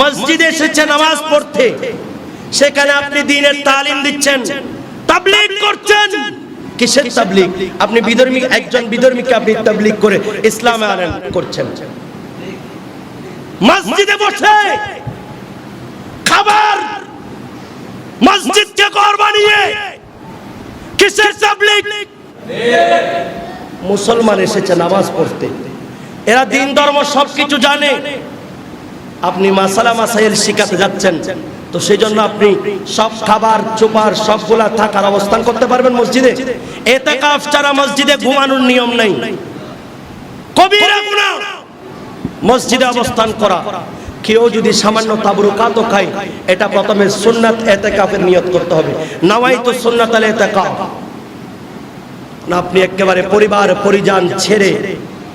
মসজিদে এসেছে নামাজ পড়তে। সেখানে আপনি দিনের তালিম দিচ্ছেন, তাবলিগ করছেন। কিসের তাবলিগ? আপনি বিধর্মী, একজন বিধর্মীকে আপনি তাবলিগ করে ইসলামে আনেন, করছেন। মসজিদে বসে খাবার, মসজিদকে ঘর বানিয়ে কিসের তাবলিগ? মুসলমান এসেছে নামাজ পড়তে। এরা দিন, ধর্ম সবকিছু জানে। আপনি মাসালা মাসাইল শিখাতে যাচ্ছেন। তো সেই জন্য আপনি সব খাবার, চোপার সবগুলা থাকার অবস্থান করতে পারবেন মসজিদে। এতে কাফ ছাড়া মসজিদে ঘুমানোর নিয়ম নেই। মসজিদে অবস্থান করা। কেউ যদি সামান্য তাবরু কাতো খায়, এটা প্রথমে সুন্নাত এতেকাফের নিয়ত করতে হবে। নাওয়াই তো সুন্নাত এতে এতেকাফ। না, আপনি একেবারে পরিবার, পরিজন ছেড়ে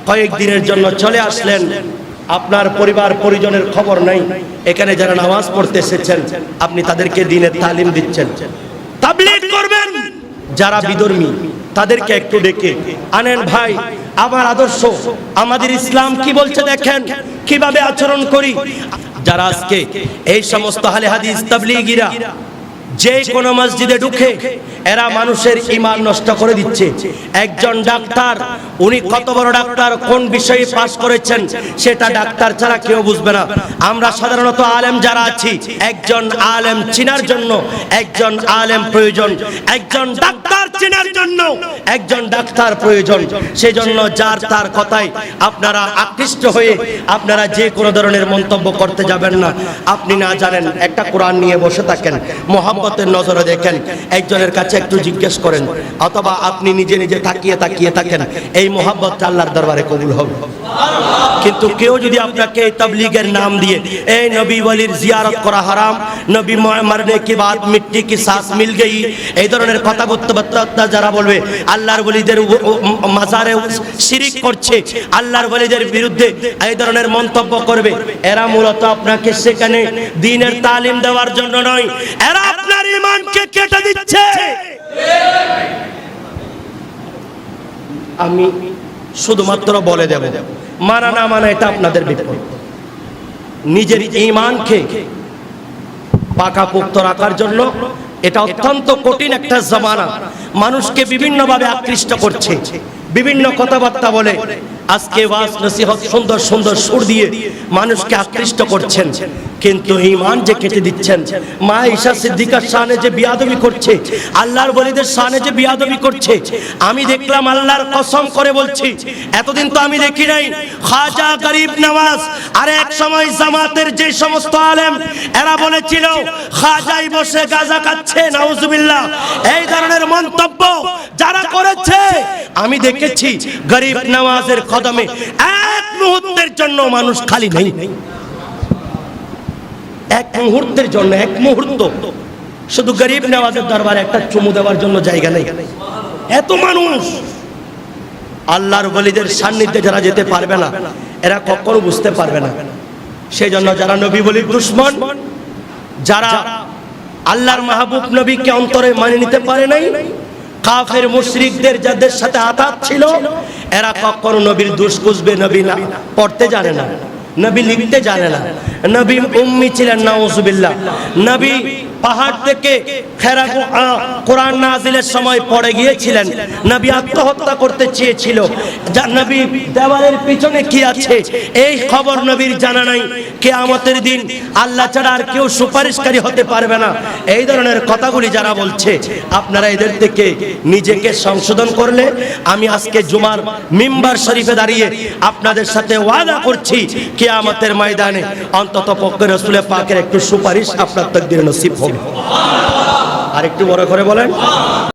কয়েক দিনের জন্য চলে আসলেন। আপনার পরিবার পরিজনের খবর নাই। এখানে যারা নামাজ পড়তে এসেছেন, আপনি তাদেরকে দিনের তালিম দিচ্ছেন। করবেন। যারা বিধর্মী, তাদেরকে একটু ডেকে আনেন, ভাই, আমার আদর্শ, আমাদের ইসলাম কি বলছে দেখেন, কীভাবে আচরণ করি? যারা আজকে এই সমস্ত হালে হাদিস তাবলিগিরা যে কোনো মসজিদে ঢুকে, এরা মানুষের ইমান নষ্ট করে দিচ্ছে। একজন ডাক্তার উনি কত বড় ডাক্তার, কোন বিষয়ে পাশ করেছেন, সেটা ডাক্তার ছাড়া কেউ বুঝবে না। আমরা সাধারণত আলেম যারা আছি, একজন আলেম চিনার জন্য, একজন আলেম প্রয়োজন, একজন ডাক্তার চেনার জন্য, একজন ডাক্তার প্রয়োজন। সেজন্য যার তার কথায় আপনারা আকৃষ্ট হয়ে আপনারা যে কোনো ধরনের মন্তব্য করতে যাবেন না। আপনি না জানেন, একটা কোরআন নিয়ে বসে থাকেন মোহাম্মতের নজরে দেখেন, একজনের কাছে একটু জিজ্ঞেস করেন, অথবা আপনি নিজে নিজে তাকিয়ে তাকিয়ে থাকেন, এই মোহাম্মত আল্লাহর দরবারে কবুল হবে। কিন্তু কেউ যদি আপনাকে এই তাবলীগের নাম দিয়ে, এই নবী ওয়ালির জিয়ারত করা হারাম, নবী মরনে কি বাত মিট্টি কি শ্বাস মিল গই? এই ধরনের কথা বলতে যারা বলবে, আল্লাহর উ- মাজারে শিরিক করছে, আল্লাহর ওলিদের বিরুদ্ধে এই ধরনের মন্তব্য করবে। এরা মূলত আপনাকে সেখানে দিনের তালিম দেওয়ার জন্য নয়, এরা আপনার ইমানকে কেটে দিচ্ছে। আমি শুধুমাত্র বলে দেব মানা না মানা এটা আপনাদের বিপদ নিজের ইমানকে পাকাপোক্ত রাখার জন্য এটা অত্যন্ত কঠিন একটা জমানা। মানুষকে বিভিন্নভাবে আকৃষ্ট করছে। বিভিন্ন কথাবার্তা বলে। আজকে ওয়াজ, নসিহত, সুন্দর সুন্দর সুর দিয়ে মানুষকে আকৃষ্ট করছেন। কিন্তু ইমান যে কেটে দিচ্ছেন, মা ঈশা সিদ্দিকার শানে যে বিয়াদবি করছে, আল্লাহর বলিদের শানে যে বিয়াদবি করছে, আমি দেখলাম আল্লাহর কসম করে বলছি, এতদিন তো আমি দেখি নাই, খাজা গরিব নওয়াজ আর এক সময় জামাতের যে সমস্ত আলেম, এরা বলেছিল, খাজাই বসে গাজা খাচ্ছে, নাউজুবিল্লাহ। এই ধরনের মন্তব্য যারা করেছে আমি দেখেছি গরিব নওয়াজের কদমে এক মুহূর্তের জন্য মানুষ খালি নেই। এক মুহূর্তের জন্য এক মুহূর্ত। শুধু গরিব নেওয়াজের দরবারে একটা চুমু দেওয়ার জন্য জায়গা নেই। এত মানুষ। আল্লাহর বলিদের সান্নিধ্যে যারা যেতে পারবে না এরা কখনো বুঝতে পারবে না। সেই জন্য যারা নবী বলির দুশ্মন যারা আল্লাহর মাহবুব নবীকে অন্তরে মানে নিতে পারে নাই কাফের মুশরিকদের যাদের সাথে আতাত ছিল, এরা কখনো নবীর দুষ বুঝবে নবী না। পড়তে জানে না। নবী লিখতে জানে না। নবী উম্মি ছিলেন, নাউজুবিল্লাহ। নবী পাহাড় থেকে খেরা কোরআন নাজিলের সময় পড়ে গিয়েছিলেন। নবী আত্মহত্যা করতে চেয়েছিল। নবী দেওয়ালের পিছনে কি আছে? এই খবর নবীর জানা নাই। কেয়ামতের দিন আল্লাহ ছাড়া আর কেউ সুপারিশকারী হতে পারবে না। এই ধরনের কথাগুলি যারা বলছে, আপনারা এদের থেকে নিজেকে সংশোধন করলে আমি আজকে জুমার মিম্বার শরীফে দাঁড়িয়ে আপনাদের সাথে ওয়াদা করছি, কেয়ামতের ময়দানে অন্তত পক্ষে রসুলের পাকের একটু সুপারিশ আপনার তকদির নসিব হবে আর একটু বড় করে বলেন।